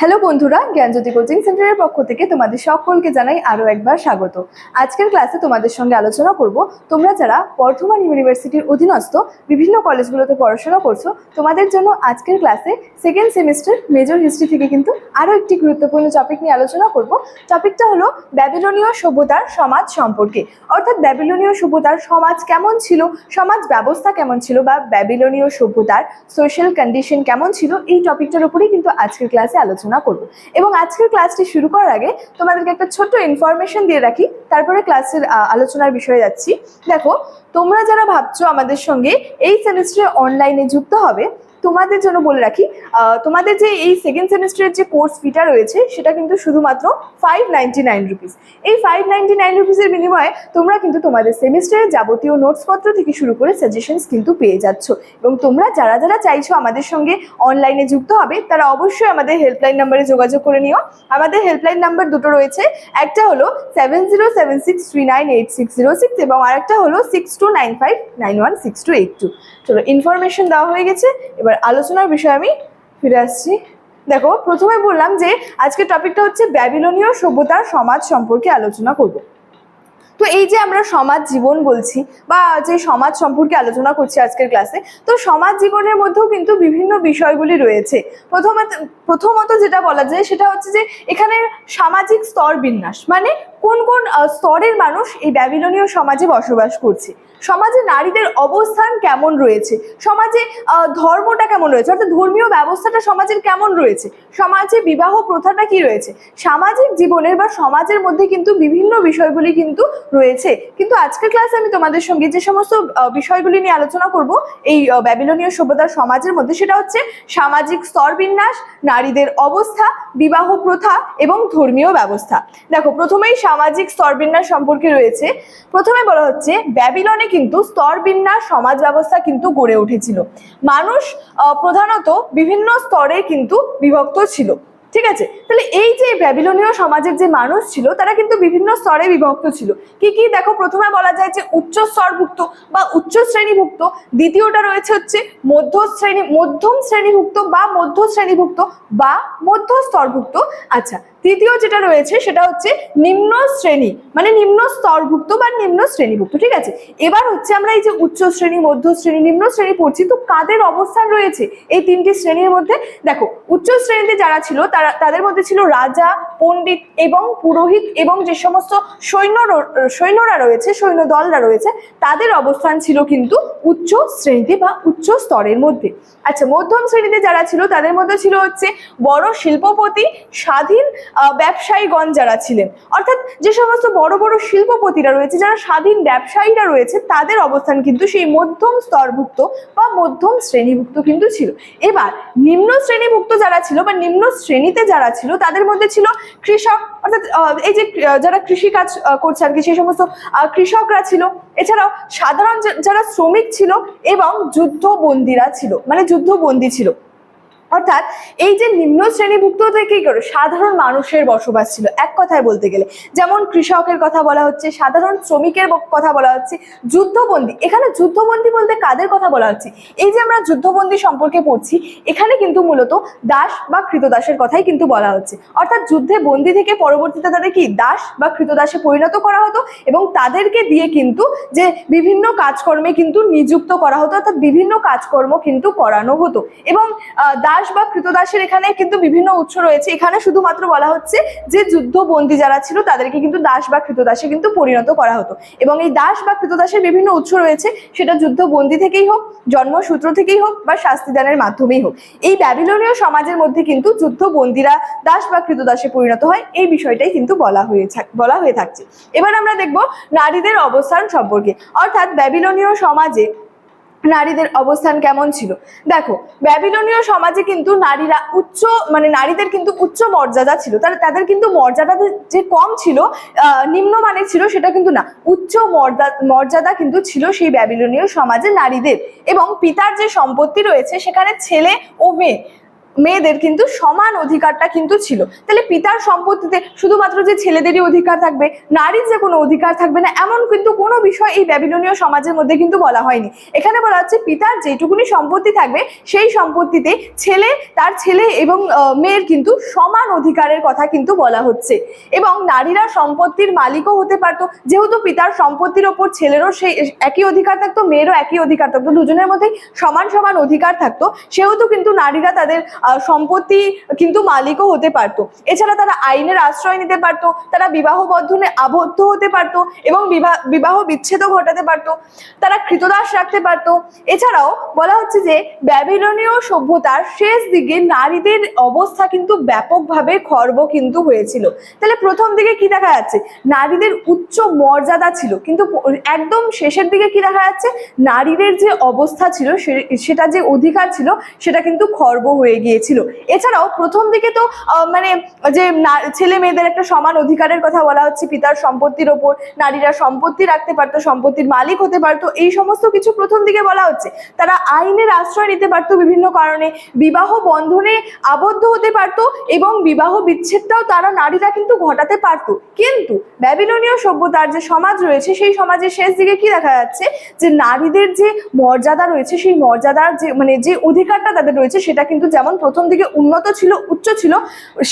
Hello বন্ধুরা, জ্ঞানজ্যোতি coaching সেন্টারের পক্ষ থেকে তোমাদের সকলকে জানাই আরও একবার স্বাগত। আজকের ক্লাসে তোমাদের সঙ্গে আলোচনা করব, তোমরা যারা বর্ধমান ইউনিভার্সিটির অধীনস্থ বিভিন্ন কলেজগুলোতে পড়াশোনা করছ, তোমাদের জন্য আজকের ক্লাসে সেকেন্ড সেমিস্টার মেজর হিস্ট্রি থেকে কিন্তু আরও একটি গুরুত্বপূর্ণ টপিক নিয়ে আলোচনা করব। টপিকটা হলো ব্যাবিলনীয় সভ্যতার সমাজ সম্পর্কে। অর্থাৎ ব্যাবিলনীয় সভ্যতার সমাজ কেমন ছিল, সমাজ ব্যবস্থা কেমন ছিল বা ব্যাবিলনীয় সভ্যতার সোশ্যাল কন্ডিশন কেমন ছিল, এই টপিকটার উপরেই কিন্তু আজকের ক্লাসে আলোচনা করব। এবং আজকের ক্লাসটি শুরু করার আগে তোমাদেরকে একটা ছোট্ট ইনফরমেশন দিয়ে রাখি, তারপরে ক্লাসের আলোচনার বিষয়ে যাচ্ছি। দেখো, তোমরা যারা ভাবছ আমাদের সঙ্গে এই সেমিস্টারে অনলাইনে যুক্ত হবে তোমাদের জন্য বলে রাখি তোমাদের যে এই সেকেন্ড সেমিস্টারের যে কোর্স ফিটা রয়েছে, সেটা কিন্তু শুধুমাত্র ফাইভ নাইনটি নাইন রুপিস এই ফাইভ নাইনটি নাইন রুপিসের বিনিময়ে তোমরা কিন্তু তোমাদের সেমিস্টারের যাবতীয় নোটসপত্র থেকে শুরু করে সাজেশনস কিন্তু পেয়ে যাচ্ছ। এবং তোমরা যারা যারা চাইছো আমাদের সঙ্গে অনলাইনে যুক্ত হবে, তারা অবশ্যই আমাদের হেল্পলাইন নাম্বারে যোগাযোগ করে নিও। আমাদের হেল্পলাইন নাম্বার দুটো রয়েছে, একটা হলো seven zero seven six three nine eight six zero six এবং আরেকটা হলো six two nine five nine one six two eight two চলো ইনফরমেশন দেওয়া হয়ে গেছে, এবার আলোচনার বিষয়ে আমি ফিরে আসছি। দেখো, প্রথমে বললাম যে আজকে টপিকটা হচ্ছে ব্যাবিলনীয় সভ্যতার সমাজ সম্পর্কে আলোচনা করব। তো এই যে আমরা সমাজ জীবন বলছি বা যে সমাজ সম্পর্কে আলোচনা করছি আজকের ক্লাসে, তো সমাজ জীবনের মধ্যেও কিন্তু বিভিন্ন বিষয়গুলি রয়েছে। প্রথমত প্রথমত যেটা বলা যায় সেটা হচ্ছে যে এখানে সামাজিক স্তর বিন্যাস মানে কোন কোন স্তরের মানুষ এই ব্যাবিলনীয় সমাজে বসবাস করছে? সমাজে নারীদের অবস্থান কেমন রয়েছে? সমাজে ধর্মটা কেমন রয়েছে? অর্থাৎ ধর্মীয় ব্যবস্থাটা সমাজের কেমন রয়েছে? সমাজে বিবাহ প্রথাটা কি রয়েছে? সামাজিক জীবনের বা সমাজের মধ্যে কিন্তু বিভিন্ন বিষয়গুলি কিন্তু রয়েছে। কিন্তু আজকের ক্লাসে আমি তোমাদের সঙ্গে যে সমস্ত বিষয়গুলি নিয়ে আলোচনা করব, এই ব্যাবিলনীয় সভ্যতার সমাজের মধ্যে, সেটা হচ্ছে সামাজিক স্তরবিন্যাস, নারীদের অবস্থা, বিবাহ প্রথা এবং ধর্মীয় ব্যবস্থা। দেখো, প্রথমেই সামাজিক স্তরবিন্যাস সম্পর্কে রয়েছে। প্রথমে বলা হচ্ছে, ব্যাবিলনে কিন্তু স্তরবিন্যাস সমাজ ব্যবস্থা কিন্তু গড়ে উঠেছিল। মানুষ প্রধানত বিভিন্ন স্তরে কিন্তু বিভক্ত ছিল। ঠিক আছে? তাহলে এই যে ব্যাবিলনীয় সমাজের যে মানুষ ছিল, তারা কিন্তু বিভিন্ন স্তরে বিভক্ত ছিল। কি কি? দেখো, প্রথমে বলা যায় যে উচ্চ স্তরভুক্ত বা উচ্চ শ্রেণীভুক্ত দ্বিতীয়টা রয়েছে হচ্ছে মধ্য শ্রেণি মধ্যম শ্রেণীভুক্ত বা মধ্য শ্রেণীভুক্ত বা মধ্য স্তরভুক্ত আচ্ছা তৃতীয় যেটা রয়েছে সেটা হচ্ছে নিম্ন শ্রেণি মানে নিম্ন স্তরভুক্ত বা নিম্ন শ্রেণীভুক্ত, ঠিক আছে? এবার হচ্ছে আমরা এই যে উচ্চ শ্রেণি মধ্য শ্রেণি নিম্ন শ্রেণি পড়ছি, তো কাদের অবস্থান রয়েছে এই তিনটি শ্রেণির মধ্যে? দেখো উচ্চ শ্রেণীতে যারা ছিল, তারা তাদের মধ্যে ছিল রাজা, পণ্ডিত এবং পুরোহিত এবং যে সমস্ত সৈন্য সৈন্যরা রয়েছে, সৈন্য দলরা রয়েছে, তাদের অবস্থান ছিল কিন্তু উচ্চ শ্রেণীতে বা উচ্চ স্তরের মধ্যে। আচ্ছা মধ্যম শ্রেণীতে যারা ছিল, তাদের মধ্যে ছিল হচ্ছে বড় শিল্পপতি, স্বাধীন ব্যবসায়ীগণ যারা ছিলেন। অর্থাৎ যে সমস্ত বড় বড় শিল্পপতিরা রয়েছে, যারা স্বাধীন ব্যবসায়ীরা রয়েছে, তাদের অবস্থান কিন্তু সেই মধ্যম স্তরভুক্ত বা মধ্যম শ্রেণীভুক্ত কিন্তু ছিল। এবার, নিম্ন শ্রেণীভুক্ত যারা ছিল বা নিম্ন শ্রেণীতে যারা ছিল, তাদের মধ্যে ছিল কৃষক, অর্থাৎ এই যে যারা কৃষিকাজ কাজ করছে আর কি, সেই সমস্ত কৃষকরা ছিল। এছাড়াও সাধারণ যারা শ্রমিক ছিল এবং যুদ্ধবন্দীরা ছিল মানে যুদ্ধবন্দী ছিল। অর্থাৎ এই যে নিম্ন শ্রেণীভুক্ত থেকে কি করে সাধারণ মানুষের বসবাস ছিল? এক কথায় বলতে গেলে যেমন কৃষকের কথা বলা হচ্ছে সাধারণ শ্রমিকের কথা বলা হচ্ছে যুদ্ধবন্দী। এখানে যুদ্ধবন্দী বলতে কাদের কথা বলা হচ্ছে? এই যে আমরা যুদ্ধবন্দী সম্পর্কে পড়ছি এখানে কিন্তু মূলত দাস বা কৃতদাসের কথাই কিন্তু বলা হচ্ছে। অর্থাৎ যুদ্ধে বন্দী থেকে পরবর্তীতে তাদের কি দাস বা কৃতদাসে পরিণত করা হতো এবং তাদেরকে দিয়ে কিন্তু যে বিভিন্ন কাজকর্মে কিন্তু নিযুক্ত করা হতো অর্থাৎ বিভিন্ন কাজকর্ম কিন্তু করানো হতো। এবং আহ, দাস বা কৃতদাসের এখানে কিন্তু বিভিন্ন উৎস রয়েছে। এখানে শুধুমাত্র বলা হচ্ছে যে যুদ্ধবন্দী যারা ছিল, তাদেরকে কিন্তু দাস বা কৃতদাসে কিন্তু পরিণত করা হতো। এবং এই দাস বা কৃতদাসের বিভিন্ন উৎস রয়েছে, সেটা যুদ্ধবন্দী থেকেই হোক, জন্মসূত্র থেকেই হোক বা শাস্তিদানের মাধ্যমেই হোক। এই ব্যাবিলনীয় সমাজের মধ্যে কিন্তু যুদ্ধবন্দীরা দাস বা কৃতদাসে পরিণত হয়, এই বিষয়টাই কিন্তু বলা হয়ে বলা হয়ে থাকছে। এবার আমরা দেখব নারীদের অবস্থান সম্পর্কে। অর্থাৎ ব্যাবিলনীয় সমাজে নারীদের অবস্থান কেমন ছিল? দেখো, ব্যাবিলনীয় সমাজে কিন্তু নারীরা উচ্চ মানে নারীদের কিন্তু উচ্চ মর্যাদা ছিল। তাহলে তাদের কিন্তু মর্যাদা যে কম ছিল নিম্নমানের ছিল সেটা কিন্তু না। উচ্চ মর্যাদা কিন্তু ছিল সেই ব্যাবিলনীয় সমাজে নারীদের। এবং পিতার যে সম্পত্তি রয়েছে সেখানে ছেলে ও মেয়ে। মেয়েদের কিন্তু সমান অধিকারটা কিন্তু ছিল। তাহলে পিতার সম্পত্তিতে শুধুমাত্র যে ছেলেদেরই অধিকার থাকবে, নারীর যে কোনো অধিকার থাকবে না, এমন কিন্তু কোনো বিষয় এই ব্যাবিলনীয় সমাজের মধ্যে কিন্তু বলা হয়নি। এখানে বলা হচ্ছে পিতার যেটুকুনি সম্পত্তি থাকবে, সেই সম্পত্তিতে ছেলে, তার ছেলে এবং মেয়ের কিন্তু সমান অধিকারের কথা কিন্তু বলা হচ্ছে। এবং নারীরা সম্পত্তির মালিকও হতে পারতো, যেহেতু পিতার সম্পত্তির ওপর ছেলেরও সেই একই অধিকার থাকতো, মেয়েরও একই অধিকার থাকতো, দুজনের মধ্যেই সমান সমান অধিকার থাকতো, সেহেতু কিন্তু নারীরা তাদের সম্পত্তি কিন্তু মালিকও হতে পারতো। এছাড়া তারা আইনের আশ্রয় নিতে পারতো, তারা বিবাহ বন্ধনে আবদ্ধ হতে পারতো এবং বিবাহ বিচ্ছেদও ঘটাতে পারতো, তারা কৃতদাস রাখতে পারতো। এছাড়াও বলা হচ্ছে যে, ব্যাবিলনীয় সভ্যতার শেষ দিকে নারীদের অবস্থা কিন্তু ব্যাপকভাবে খর্ব কিন্তু হয়েছিল। তাহলে প্রথম দিকে কি দেখা যাচ্ছে? নারীদের উচ্চ মর্যাদা ছিল, কিন্তু একদম শেষের দিকে কি দেখা যাচ্ছে? নারীদের যে অবস্থা ছিল সেটা যে অধিকার ছিল, সেটা কিন্তু খর্ব হয়ে গিয়েছিল এছাড়াও প্রথম দিকে তো মানে যে ছেলে মেয়েদের একটা সমান অধিকারের কথা বলা হচ্ছে, পিতার সম্পত্তির ওপর, নারীরা সম্পত্তি রাখতে পারতো, সম্পত্তির মালিক হতে পারতো, এই সমস্ত কিছু প্রথম দিকে বলা হচ্ছে। তারা আইনের আশ্রয় নিতে পারতো বিভিন্ন কারণে। বিবাহ বন্ধনে আবদ্ধ হতে পারতো এবং বিবাহ বিচ্ছেদটাও তারা নারীরা কিন্তু ঘটাতে পারতো। কিন্তু ব্যাবিলনীয় সভ্যতার যে সমাজ রয়েছে, সেই সমাজের শেষ দিকে কি দেখা যাচ্ছে? যে নারীদের যে মর্যাদা রয়েছে, সেই মর্যাদার যে মানে যে অধিকারটা তাদের রয়েছে, সেটা কিন্তু যেমন প্রথম দিকে উন্নত ছিল, উচ্চ ছিল,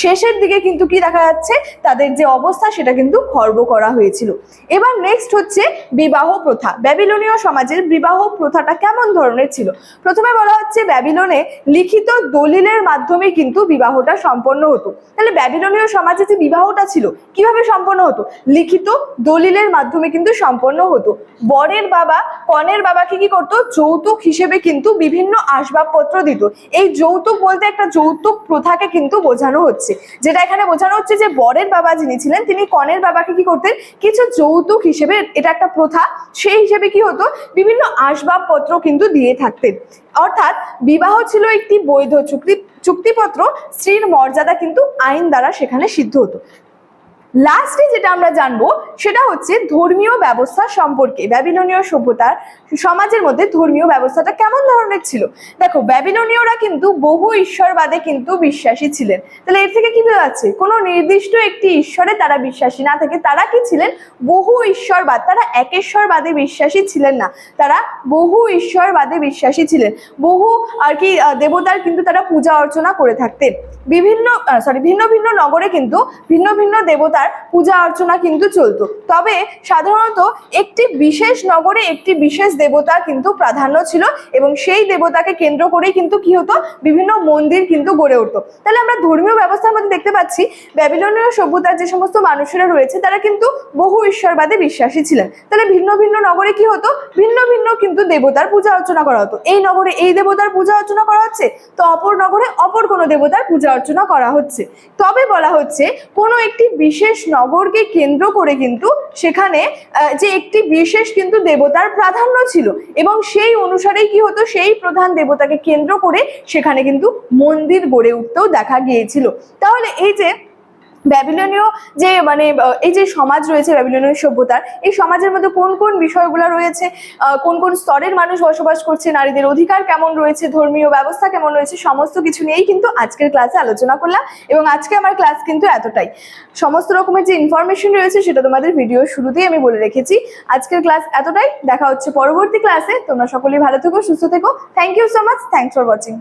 শেষের দিকে কিন্তু কি দেখা যাচ্ছে? তাদের যে অবস্থা সেটা কিন্তু খর্ব করা হয়েছিল। এবার নেক্সট হচ্ছে বিবাহ প্রথা। ব্যাবিলনীয় সমাজের বিবাহ প্রথাটা কেমন ধরনের ছিল? প্রথমে বলা হচ্ছে ব্যাবিলনে লিখিত দলিলের মাধ্যমে কিন্তু বিবাহটা সম্পন্ন হতো। তাহলে ব্যাবিলনীয় সমাজে যে বিবাহটা ছিল, কীভাবে সম্পন্ন হতো? লিখিত দলিলের মাধ্যমে কিন্তু সম্পন্ন হতো। বরের বাবা, কনের বাবাকে কি করতো? যৌতুক হিসেবে কিন্তু বিভিন্ন আসবাবপত্র দিত। এই যৌতুক বলতে একটা যৌতুক প্রথাকে কিন্তু বোঝানো হচ্ছে। যেটা এখানে বোঝানো হচ্ছে যে বরের বাবা যিনি ছিলেন, তিনি কনের বাবাকে কি করতেন? কিছু যৌতুক হিসেবে এটা একটা প্রথা। সেই হিসেবে কি হতো? বিভিন্ন আসবাবপত্র কিন্তু দিয়ে থাকতেন। অর্থাৎ বিবাহ ছিল একটি বৈধ চুক্তি, চুক্তিপত্র, স্ত্রীর মর্যাদা কিন্তু আইন দ্বারা সেখানে সিদ্ধ হতো। লাস্টে যেটা আমরা জানব, সেটা হচ্ছে ধর্মীয় ব্যবস্থা সম্পর্কে, ব্যাবিলনীয় সভ্যতার, সমাজের মধ্যে ধর্মীয় ব্যবস্থাটা কেমন ধরনের ছিল? দেখো, ব্যাবিলনীয়রা কিন্তু বহু ঈশ্বরবাদে কিন্তু বিশ্বাসী ছিলেন। তাহলে এর থেকে কি যাচ্ছে? কোনো নির্দিষ্ট একটি ঈশ্বরে তারা বিশ্বাসী না থাকে, তারা কি ছিলেন? বহু ঈশ্বরবাদ, তারা একেশ্বরবাদে বিশ্বাসী ছিলেন না। তারা বহু ঈশ্বরবাদে বিশ্বাসী ছিলেন। বহু আর কি দেবতার কিন্তু তারা পূজা অর্চনা করে থাকতেন। বিভিন্ন সরি ভিন্ন ভিন্ন নগরে কিন্তু ভিন্ন ভিন্ন দেবতার পূজা অর্চনা কিন্তু চলতো। তবে সাধারণত একটি বিশেষ নগরে একটি বিশেষ দেবতা কিন্তু প্রাধান্য ছিল এবং সেই দেবতাকে কেন্দ্র করেই কিন্তু কি হতো? বিভিন্ন মন্দির কিন্তু গড়ে উঠতো। তাহলে আমরা ধর্মীয় ব্যবস্থার মধ্যে দেখতে পাচ্ছি, ব্যাবিলনীয় সভ্যতার যে সমস্ত মানুষেরা রয়েছে, তারা কিন্তু বহু ঈশ্বরবাদে বিশ্বাসী ছিলেন। তাহলে ভিন্ন ভিন্ন নগরে কি হতো? ভিন্ন ভিন্ন কিন্তু দেবতার পূজা অর্চনা করা হতো। এই নগরে এই দেবতার পূজা অর্চনা করা হচ্ছে, তো অপর নগরে অপর কোনো দেবতার পূজা অর্চনা করা হচ্ছে। তবে বলা হচ্ছে, কোনো একটি বিশেষ নগরকে কেন্দ্র করে কিন্তু সেখানে যে একটি বিশেষ কিন্তু দেবতার প্রাধান্য ছিল এবং সেই অনুসারেই কি হতো, সেই প্রধান দেবতাকে কেন্দ্র করে সেখানে কিন্তু মন্দির গড়ে উঠতেও দেখা গিয়েছিল। তাহলে এই যে ব্যাবিলনীয় যে মানে এই যে সমাজ রয়েছে ব্যাবিলনীয় সভ্যতার, এই সমাজের মধ্যে কোন কোন বিষয়গুলো রয়েছে কোন কোন স্তরের মানুষ বসবাস করছে, নারীদের অধিকার কেমন রয়েছে, ধর্মীয় ব্যবস্থা কেমন রয়েছে, সমস্ত কিছু নিয়েই কিন্তু আজকের ক্লাসে আলোচনা করলাম এবং আজকে আমার ক্লাস কিন্তু এতটাই। সমস্ত রকমের যে ইনফরমেশন রয়েছে সেটা তোমাদের ভিডিও শুরুতেই আমি বলে রেখেছি। আজকের ক্লাস এতটাই, দেখা হচ্ছে পরবর্তী ক্লাসে তোমরা সকলেই ভালো থেকো, সুস্থ থেকো। Thank you so much thanks for watching